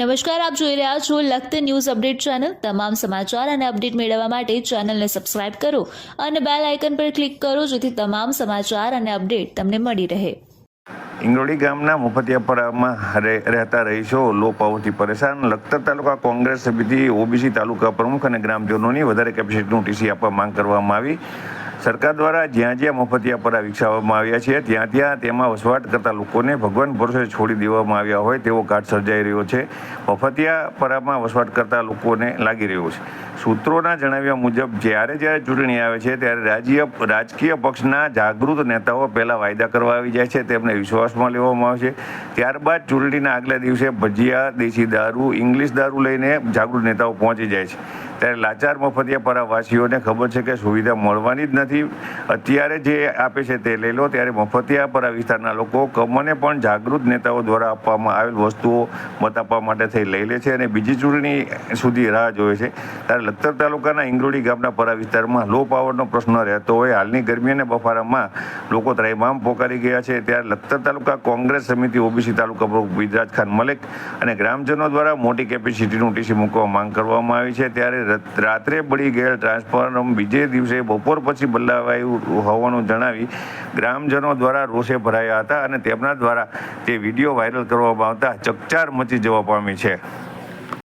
નમસ્કાર, આપ જોઈ રહ્યા છો લખત ન્યૂઝ અપડેટ ચેનલ. તમામ સમાચાર અને અપડેટ મેળવવા માટે ચેનલને સબસ્ક્રાઇબ કરો અને બેલ આઇકન પર ક્લિક કરો જેથી તમામ સમાચાર અને અપડેટ તમને મળી રહે. ઇંગોડી ગામના મુફતિયાપરામાં રહે- રહેતા રહીશો લો પાવરથી પરેશાન. લખતર તાલુકા કોંગ્રેસ સમિતિ, ઓબીસી તાલુકા પ્રમુખ અને ગ્રામજનોની વધારે કેપેસિટીનું ટીસી આપવા માંગ કરવામાં આવી. સરકાર દ્વારા જ્યાં જ્યાં મફતિયાપરા વિકસાવવામાં આવ્યા છે, ત્યાં ત્યાં તેમાં વસવાટ કરતા લોકોને ભગવાન ભરોસે છોડી દેવામાં આવ્યા હોય તેવો કાટ સર્જાઈ રહ્યો છે. મફતિયા પરામાં વસવાટ કરતા લોકોને લાગી રહ્યો છે. સૂત્રોના જણાવ્યા મુજબ, જ્યારે જ્યારે ચૂંટણી આવે છે, ત્યારે રાજ્ય, રાજકીય પક્ષના જાગૃત નેતાઓ પહેલાં વાયદા કરવા આવી જાય છે, તેમને વિશ્વાસમાં લેવામાં આવે છે ત્યારબાદ ચૂંટણીના આગલા દિવસે ભજીયા, દેશી દારૂ, ઇંગ્લિશ દારૂ લઈને જાગૃત નેતાઓ પહોંચી જાય છે. ત્યારે લાચાર મફતિયાપરા વાસીઓને ખબર છે કે સુવિધા મળવાની જ નથી. અત્યારે જે આપે છે તે લઈ લો, ત્યારે મફતિયાપરા વિસ્તારના લોકો કમને પણ જાગૃત નેતાઓ દ્વારા આપવામાં આવેલ વસ્તુઓ બતાવવા માટે થઈ લઈ લે છે અને બીજી ચૂંટણી સુધી રાહ જોવે છે. ત્યારે લખતર તાલુકાના ઇંગરોડી ગામના પરા વિસ્તારમાં લો પાવરનો પ્રશ્ન રહેતો હોય, હાલની ગરમી અને બફારામાં લોકો ત્રયમામ પોકારી ગયા છે. ત્યારે લખતર તાલુકા કોંગ્રેસ સમિતિ, ઓબીસી તાલુકા પ્રમુખ વિદરાજ ખાન મલેક અને ગ્રામજનો દ્વારા મોટી કેપેસિટીનું ટીસી મૂકવા માંગ કરવામાં આવી છે. ત્યારે રાત્રે પડી ગયેલ ટ્રાન્સફોર્મ બીજે દિવસે બપોર પછી બદલાવાયું હોવાનું જણાવી ગ્રામજનો દ્વારા રોષે ભરાયા હતા અને તેમના દ્વારા તે વીડિયો વાયરલ કરવામાં આવતા ચકચાર મચી જવા પામી છે.